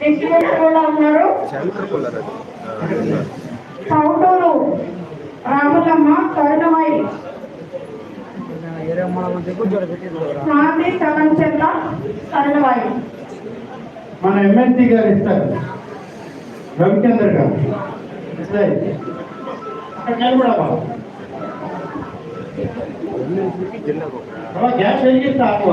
Distributor కూడా ఉన్నారు చౌటూరు రాములమ్మ కరుణమై శాంతి చలంచెల్ల కరుణమయి మన ఎమ్మెల్సీ గారు ఇస్తారు రవిచంద్ర గారు అక్కడ నిలబడవా గ్యాస్ వెలిగిస్తా ఆకువ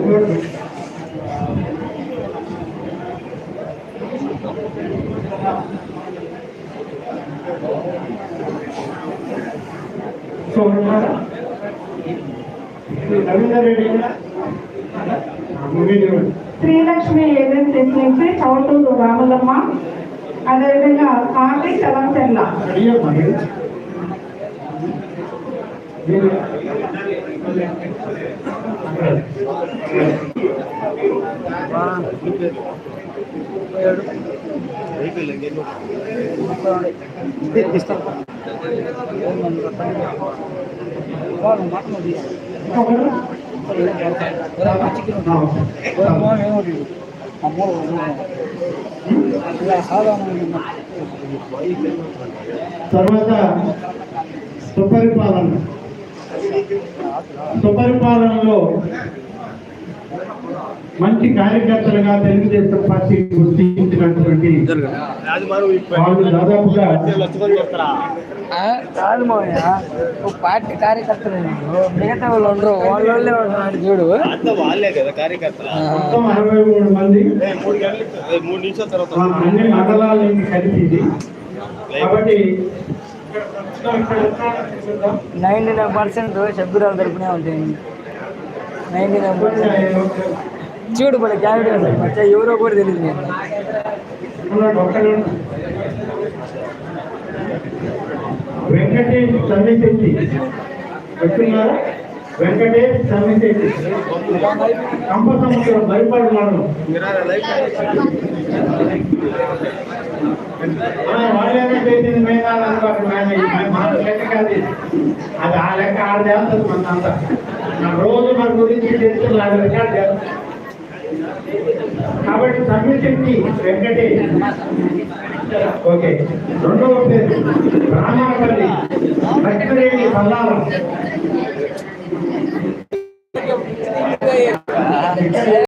good. So, రవీందర్ రెడ్డి మీరు Sreelakshmi agencies నుంచి చౌటూరు రాములమ్మ అదేవిధంగా శాంతి చలంచెల్ల అడిగమ్మా మీరు మీరు తర్వాత సుపరిపాలన. సుపరిపాలనలో మంచి కార్యకర్తలుగా తెలుగుదేశం పార్టీ గుర్తించినటువంటి వాళ్ళు దాదాపుగా కాదు మామయ్య ఒక పార్టీ కార్యకర్తలు నీకు. మిగతా వాళ్ళు ఉండరు వాళ్ళ వాళ్ళే ఉన్నారు చూడు. వాళ్ళే కదా కార్యకర్తలు. మొత్తం అరవై మూడు మంది. మూడు గంటలు మూడు నిమిషాల తర్వాత ఆ అన్ని మండలాలని కలిపింది. కాబట్టి నైన్టీ నైన్ పర్సెంట్ సభ్యురాలు తరపునే ఉంటాయి. Ninety nine percent. చూడు క్యారెక్టర్ మచ్చా ఎవరో కూడా తెలియదు నేను ఉన్నాడు, వెంకటేష్ సమ్మిశెట్టి వచ్చిన్నారా వెంకటేష్ సమ్మిశెట్టి కంప సముద్రం వాళ్ళేమో చేసింది మేము లెక్క కాదు అది ఆ లెక్క ఆడ చేస్తుంది మన అంతా. రోజు మన గురించి తెలుస్తుంది ఆడ రికార్డ్ కాబట్టి సమ్మిశెట్టి వెంకటేష్ ఓకే రెండవ పేరు రామాపల్లి లక్ష్మీరెడ్డి పల్లారం.